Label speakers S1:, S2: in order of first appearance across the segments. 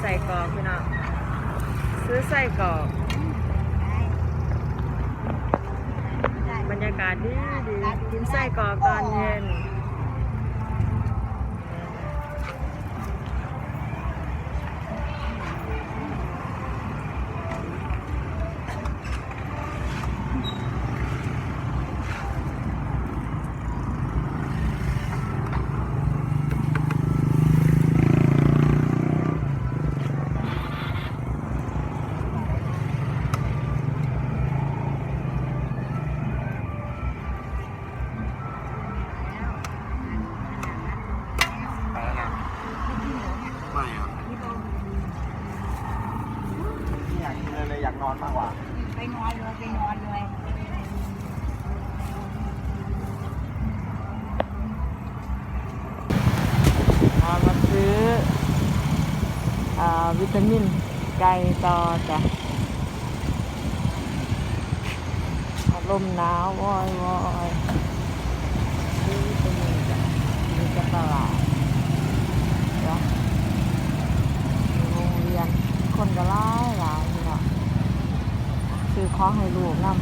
S1: ใส่กรอกพี่น้องซื้อใส่กรอกบรรยากาศดีดีกินไส้กรอกตอนเย็น
S2: อยากนอนมากกว่า
S3: ไปนอนเลยไปนอนเลย
S1: อ่ามาซื้ออ่าวิตามินไก่ต่อจ้ะอารมณ์หนาววอยวอยซื้อวิตามินจ้ะมีกระตลาดจ้ะอยู่โรงเรียนคนก็หลายหลายพี่น้องซื้อ ของให้ลูกนำ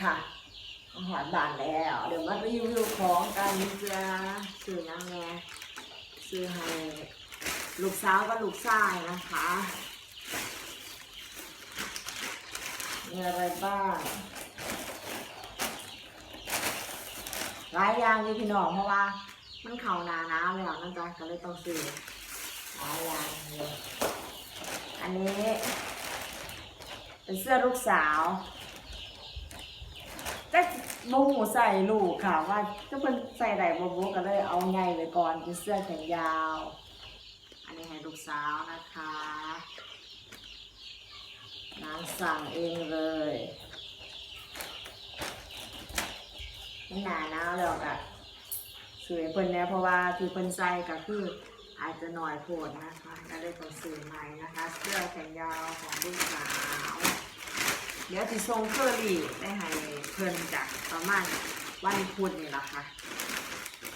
S1: ค่ะหารบานแล้ว เดี๋ยวมารีวิวของกันจ้าซื้อยังไงซื้อให้ลูกสาวกับลูกชายนะคะ มีอะไรบ้างหลายอย่างเลยพี่น้องเพราะว่า มันเข่าหนาหนาวแล้วนั่นจ้ะก็เลยต้องซื้อหลายอย่างเลยอันนี้ เป็นเสื้อลูกสาวแต่โมหูใส่ลูกค่ะ ว่าถ้าเพิ่นใส่ไหนโมโบก็เลยเอาไงไว้ก่อนเป็นเสื้อแขนยาว อันนี้ให้ลูกสาวนะคะนางสั่งเองเลยมันหนาหนาวแล้วก็ วยเพิ่นแล้วเพราะว่าที่เพิ่นใส่ก็คืออาจจะหน่อยโผดนะคะก็เลยต้องซื้อใหม่นะคะเสื้อแขนยาวของลูกสาว เดี๋ยวจะส่งเคอรี่ได้ให้เพื่นจากประมาณวันพุธนี่แหละค่ะ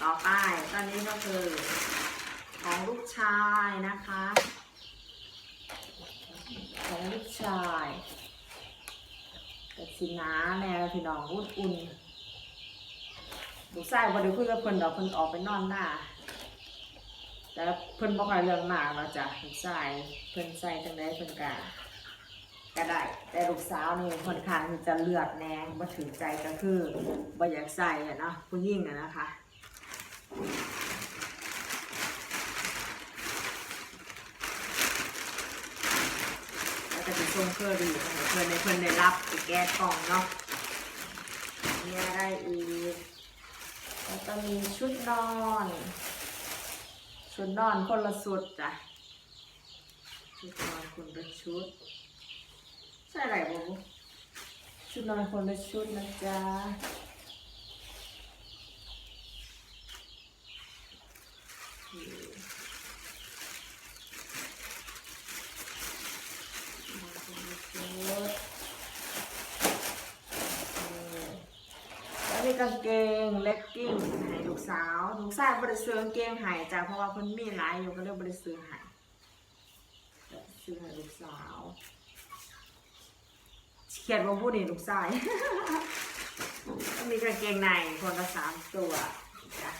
S1: ต่อไปตอนนี้ก็คือของลูกชายนะคะ ของลูกชายกับสินาแน่พี่น้องอุ่นๆ ลูกชายพอดีคุยกับเพิ่นดอกเพิ่นออกไปนอนหน้าแต่เพิ่นบ่ค่อยเรื่องมากเราะจ้ะลูกชายเพิ่นใส่จังไดเพิ่นกะก็ได้ แต่ลูกสาวนี่ค่อนข้างที่จะเลือกแนงมาถือใจก็คือบ่อยากใส่อะเนาะผู้ยิ่งอะนะคะแล้วก็จะส่งเครี่ให้เพื่อนในเพื่อนได้รับไปแก้กล่องเนาะมีอะไรอีก แล้วก็มีชุดนอนชุดนอนคนละสุดจ้ะชุดนอนคนละชุดใช่ไรบูชุดนอนคนละชุดนะจ๊ะ แล้วมีกางเกงเลกกิ้งให้ลูกสาวลูกชายบริซื้อกางเกงให้จ้ะเพราะว่าเพิ่นมีหลายอยู่ก็เลยบริซื้อให้ซื้อให้ลูกสาวเขียนว่าผู้นี่ลูกชาย มีกางเกงในคนละสามตัวจ้ะ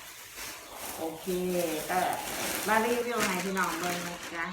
S1: โอเคก็มารีวิวให้พี่น้องเบิ่งนะจ๊ะ